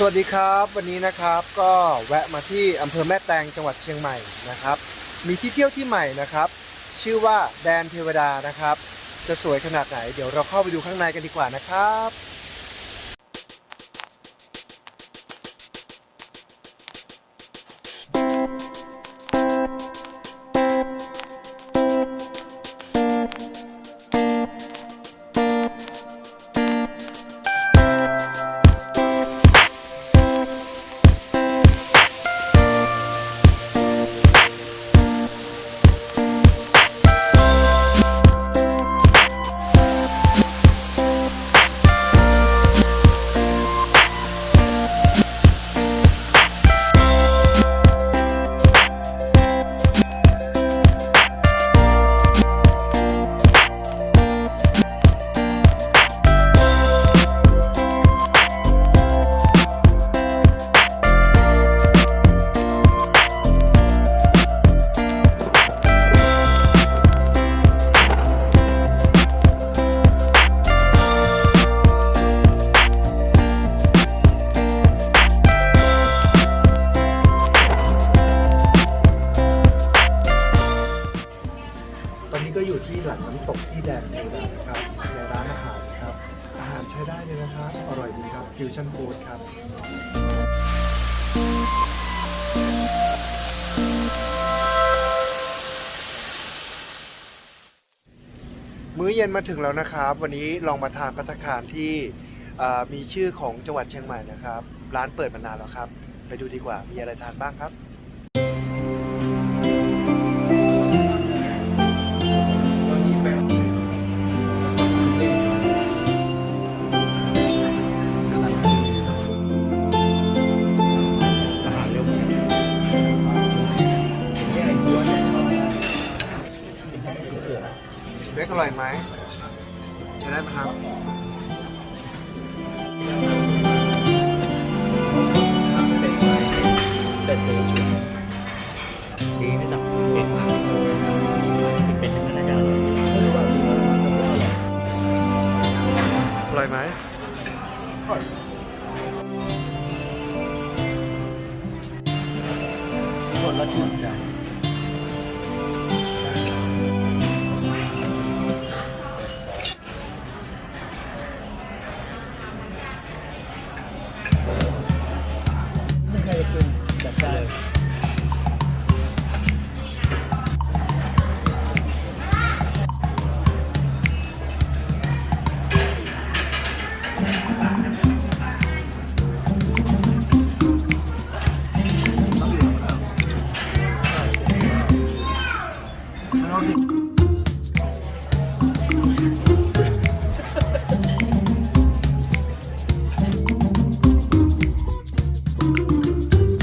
สวัสดีครับวันนี้นะครับก็แวะมาที่อำเภอแม่แตงจังหวัดเชียงใหม่นะครับ มีที่เที่ยวที่ใหม่นะครับ ชื่อว่าแดนเทวดานะครับ จะสวยขนาดไหน เดี๋ยวเราเข้าไปดูข้างในกันดีกว่านะครับ อนนี้ก็อยู่ที่หลังน้ำตกที่แดนเทวดานะครับในร้านอาหารนะครับ อาหารใช้ได้เลยนะครับ อร่อยดีครับฟิวชั่นฟู้ดครับมื้อเย็นมาถึงแล้วนะครับ วันนี้ลองมาทานพัตคารที่มีชื่อของจังหวัดเชียงใหม่นะครับ ร้านเปิดมานานแล้วครับ ไปดูดีกว่ามีอะไรทานบ้างครับ เล็กอร่อยไหมใช้ได้ไหมครับเป็ดเซชุนดีไม่จับเป็ดมากเป็ดเป็นธรรมดาอร่อยไหมคนละชื่นใจ เรา